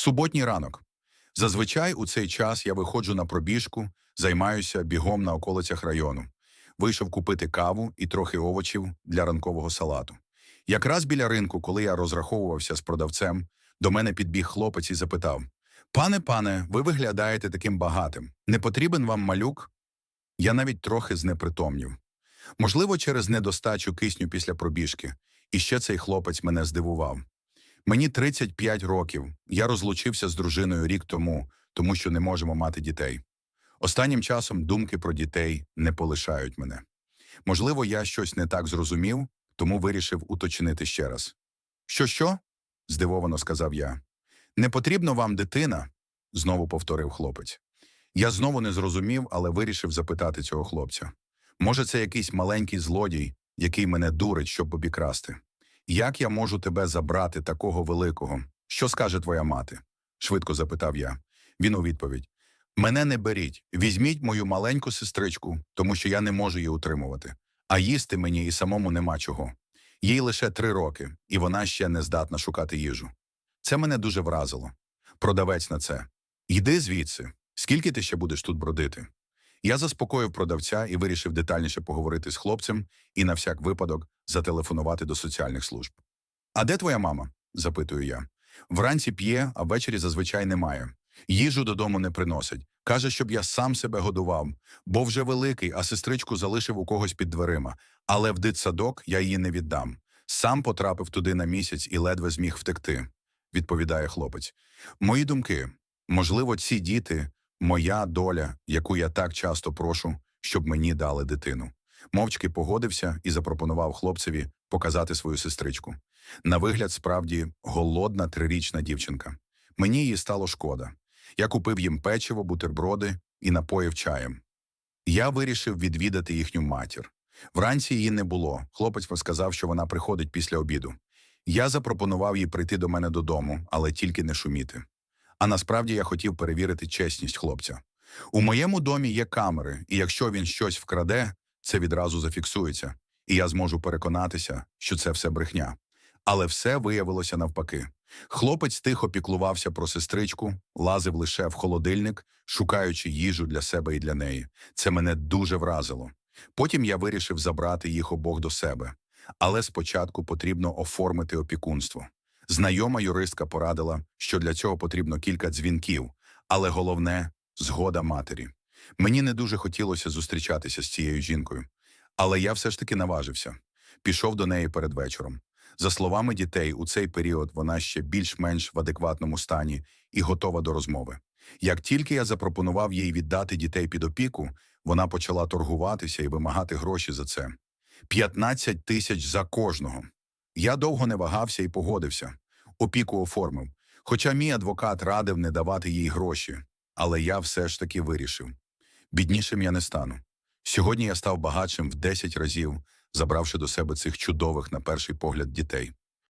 Суботній ранок. Зазвичай у цей час я виходжу на пробіжку, займаюся бігом на околицях району. Вийшов купити каву і трохи овочів для ранкового салату. Якраз біля ринку, коли я розраховувався з продавцем, до мене підбіг хлопець і запитав: Пане, пане, ви виглядаєте таким багатим. Не потрібен вам малюк? Я навіть трохи знепритомнів. Можливо, через недостачу кисню після пробіжки. І ще цей хлопець мене здивував. Мені 35 років. Я розлучився з дружиною рік тому, тому що не можемо мати дітей. Останнім часом думки про дітей не полишають мене. Можливо, я щось не так зрозумів, тому вирішив уточнити ще раз. Що, що? здивовано сказав я. Не потрібно вам дитина? знову повторив хлопець. Я знову не зрозумів, але вирішив запитати цього хлопця. Може, це якийсь маленький злодій, який мене дурить, щоб обікрасти. Як я можу тебе забрати такого великого? Що скаже твоя мати? швидко запитав я. Він у відповідь: Мене не беріть, візьміть мою маленьку сестричку, тому що я не можу її утримувати. А їсти мені і самому нема чого. Їй лише три роки, і вона ще не здатна шукати їжу. Це мене дуже вразило. Продавець на це. Йди звідси. Скільки ти ще будеш тут бродити? Я заспокоїв продавця і вирішив детальніше поговорити з хлопцем і на всяк випадок зателефонувати до соціальних служб. А де твоя мама? запитую я. Вранці п'є, а ввечері зазвичай немає. Їжу додому не приносить. Каже, щоб я сам себе годував, бо вже великий, а сестричку залишив у когось під дверима. Але в дитсадок я її не віддам. Сам потрапив туди на місяць і ледве зміг втекти, відповідає хлопець. Мої думки. Можливо, ці діти моя доля, яку я так часто прошу, щоб мені дали дитину. Мовчки погодився і запропонував хлопцеві показати свою сестричку. На вигляд, справді, голодна трирічна дівчинка. Мені її стало шкода. Я купив їм печиво, бутерброди і напоїв чаєм. Я вирішив відвідати їхню матір. Вранці її не було. Хлопець сказав, що вона приходить після обіду. Я запропонував їй прийти до мене додому, але тільки не шуміти. А насправді я хотів перевірити чесність хлопця. У моєму домі є камери, і якщо він щось вкраде, це відразу зафіксується, і я зможу переконатися, що це все брехня. Але все виявилося навпаки. Хлопець тихо піклувався про сестричку, лазив лише в холодильник, шукаючи їжу для себе і для неї. Це мене дуже вразило. Потім я вирішив забрати їх обох до себе. Але спочатку потрібно оформити опікунство. Знайома юристка порадила, що для цього потрібно кілька дзвінків, але головне згода матері. Мені не дуже хотілося зустрічатися з цією жінкою, але я все ж таки наважився. Пішов до неї перед вечором. За словами дітей, у цей період вона ще більш-менш в адекватному стані і готова до розмови. Як тільки я запропонував їй віддати дітей під опіку, вона почала торгуватися і вимагати гроші за це. 15 тисяч за кожного. Я довго не вагався і погодився. Опіку оформив. Хоча мій адвокат радив не давати їй гроші, але я все ж таки вирішив. Біднішим я не стану. Сьогодні я став багатшим в 10 разів, забравши до себе цих чудових, на перший погляд, дітей.